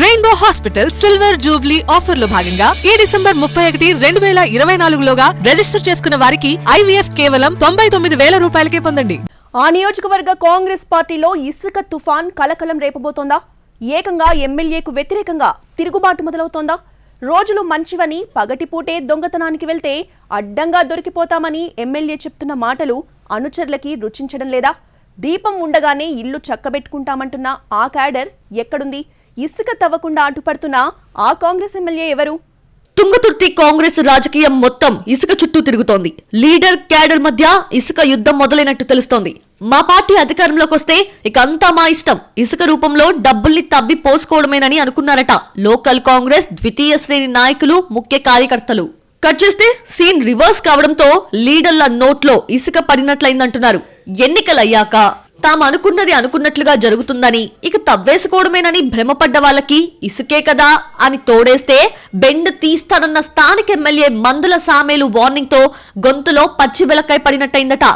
Rainbow Hospital silver Jubilee ఆఫర్లో భాగంగా ఈ డిసెంబర్ ముప్పై ఒకటి రెండు వేల ఇరవై నాలుగులోగా రిజిస్టర్ చేసుకున్న వారికి ఐవీఎఫ్ కేవలం తొంభై తొమ్మిది వేల రూపాయలకే పొందండి. ఆ నియోజకవర్గ కాంగ్రెస్ పార్టీలో ఇసుక తుఫాన్ కలకలం రేపబోతోందా? ఏకంగా ఎమ్మెల్యేకు వ్యతిరేకంగా తిరుగుబాటు మొదలవుతోందా? రోజులు మంచివని పగటిపూటే దొంగతనానికి వెళ్తే అడ్డంగా దొరికిపోతామని ఎమ్మెల్యే చెప్తున్న మాటలు అనుచరులకి రుచించడం లేదా? దీపం ఉండగానే ఇల్లు చక్కబెట్టుకుంటామంటున్న ఆ క్యాడర్ ఎక్కడుంది? ఇసుక తవ్వకుండా అడ్డుపడుతున్న ఆ కాంగ్రెస్ ఎమ్మెల్యే ఎవరు? తుంగతుర్తి కాంగ్రెస్ రాజకీయం మొత్తం ఇసుక చుట్టూ తిరుగుతోంది. లీడర్ క్యాడర్ మధ్య ఇసుక యుద్ధం మొదలైనట్టు తెలుస్తోంది. మా పార్టీ అధికారంలోకి వస్తే ఇక అంతా మా ఇష్టం. ఇసుక రూపంలో డబ్బుల్ని తవ్వి పోసుకోవడమేనని అనుకున్నారట లోకల్ కాంగ్రెస్ ద్వితీయ శ్రేణి నాయకులు ముఖ్య కార్యకర్తలు. కట్ చేస్తే సీన్ రివర్స్ కావడంతో లీడర్ల నోట్లో ఇసుక పడినట్లయిందంటున్నారు. ఎన్నికలయ్యాక తాము అనుకున్నది అనుకున్నట్లుగా జరుగుతుందని ఇక తవ్వేసుకోవడమేనని భ్రమపడ్డ వాళ్ళకి ఇసుకే కదా అని తోడేస్తే బెండ్ తీస్తానన్న స్థానిక ఎమ్మెల్యే మందుల సామేలు వార్నింగ్తో గొంతులో పచ్చి వెలకాయ పడినట్టయిందట.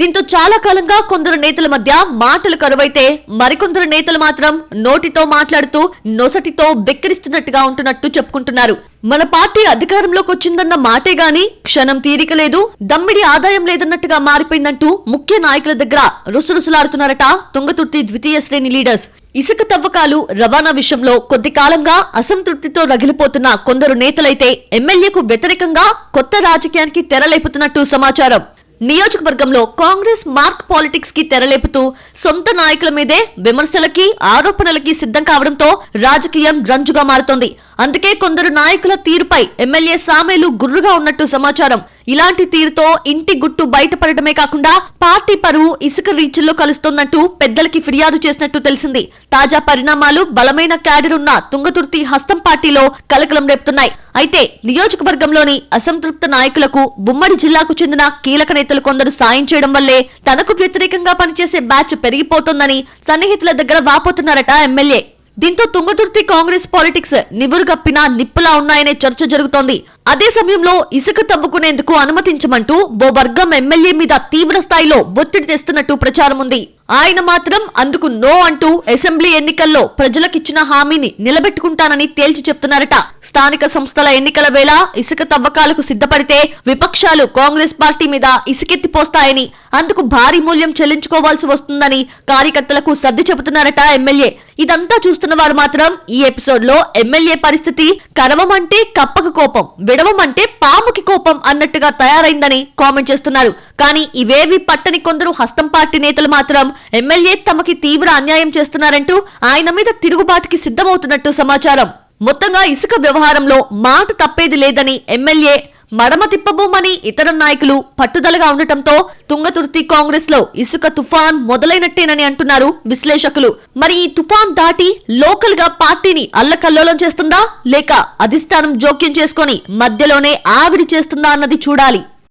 దీంతో చాలా కాలంగా కొందరు నేతల మధ్య మాటలు కరువైతే మరికొందరు నేతలు మాత్రం నోటితో మాట్లాడుతూ నొసటితో బెక్కిరిస్తున్నట్టుగా ఉంటున్నట్టు చెప్పుకుంటున్నారు. మన పార్టీ అధికారంలోకి వచ్చిందన్న మాటే గాని క్షణం తీరిక లేదు దమ్మిడి ఆదాయం లేదన్నట్టుగా మారిపోయిందంటూ ముఖ్య నాయకుల దగ్గర రుసరుసలాడుతున్నారట తుంగతుర్తి ద్వితీయ శ్రేణి లీడర్స్. ఇసుక తవ్వకాలు రవాణా విషయంలో కొద్ది కాలంగా అసంతృప్తితో రగిలిపోతున్న కొందరు నేతలైతే ఎమ్మెల్యేకు వ్యతిరేకంగా కొత్త రాజకీయానికి తెరలేపుతున్నట్టు సమాచారం. నియోజకవర్గంలో కాంగ్రెస్ మార్క్ పాలిటిక్స్కి తెరలేపుతూ సొంత నాయకుల మీదే విమర్శలకి ఆరోపణలకి సిద్ధం కావడంతో రాజకీయం రంజుగా మారుతోంది. అందుకే కొందరు నాయకుల తీరుపై ఎమ్మెల్యే సామేలు గుర్రుగా ఉన్నట్టు సమాచారం ఇలాంటి తీరుతో ఇంటి గుట్టు బయటపడటమే కాకుండా పార్టీ పరువు ఇసుక రీచ్ల్లో కలుస్తోన్నట్టు పెద్దలకి ఫిర్యాదు చేసినట్టు తెలిసింది. తాజా పరిణామాలు బలమైన క్యాడర్ ఉన్న తుంగతుర్తి హస్తం పార్టీలో కలకలం రేపుతున్నాయి. అయితే నియోజకవర్గంలోని అసంతృప్త నాయకులకు ఉమ్మడి జిల్లాకు చెందిన కీలక నేతలు కొందరు సాయం చేయడం వల్లే తనకు వ్యతిరేకంగా పనిచేసే బ్యాచ్ పెరిగిపోతోందని సన్నిహితుల దగ్గర వాపోతున్నారట ఎమ్మెల్యే. దీంతో తుంగతుర్తి కాంగ్రెస్ పాలిటిక్స్ నివురుగప్పిన నిప్పులా ఉన్నాయనే చర్చ జరుగుతోంది. అదే సమయంలో ఇసుక తవ్వుకునేందుకు అనుమతించమంటూ ఓ వర్గం ఎమ్మెల్యే మీద తీవ్ర స్థాయిలో ఒత్తిడి తెస్తున్నట్టు ప్రచారం ఉంది. ఆయన మాత్రం అందుకు నో అంటూ అసెంబ్లీ ఎన్నికల్లో ప్రజలకిచ్చిన హామీని నిలబెట్టుకుంటానని తేల్చి చెప్తున్నారట. స్థానిక సంస్థల ఎన్నికల వేళ ఇసుక తవ్వకాలకు సిద్ధపడితే విపక్షాలు కాంగ్రెస్ పార్టీ మీద ఇసుకెత్తిపోస్తాయని అందుకు భారీ మూల్యం చెల్లించుకోవాల్సి వస్తుందని కార్యకర్తలకు సర్ది చెబుతున్నారట ఎమ్మెల్యే. ఇదంతా చూస్తున్న వారు మాత్రం ఈ ఎపిసోడ్లో ఎమ్మెల్యే పరిస్థితి కరవమంటే కప్పక కోపం. విడవమంటే పాముకి కోపం అన్నట్టుగా తయారైందని కామెంట్ చేస్తున్నారు. కానీ ఇవేవి పట్టని కొందరు హస్తం పార్టీ నేతలు మాత్రం ఎమ్మెల్యే తమకి తీవ్ర అన్యాయం చేస్తున్నారంటూ ఆయన మీద తిరుగుబాటుకి సిద్ధమవుతున్నట్టు సమాచారం. మొత్తంగా ఇసుక వ్యవహారంలో మాట తప్పేది లేదని ఎమ్మెల్యే మడమ తిప్పబోమని ఇతర నాయకులు పట్టుదలగా ఉండటంతో తుంగతుర్తి కాంగ్రెస్లో ఇసుక తుఫాన్ మొదలైనట్టేనని అంటున్నారు విశ్లేషకులు. మరి ఈ తుఫాన్ దాటి లోకల్గా పార్టీని అల్లకల్లోలం చేస్తుందా? లేక అధిష్టానం జోక్యం చేసుకొని మధ్యలోనే ఆవిరి చేస్తుందా అన్నది చూడాలి.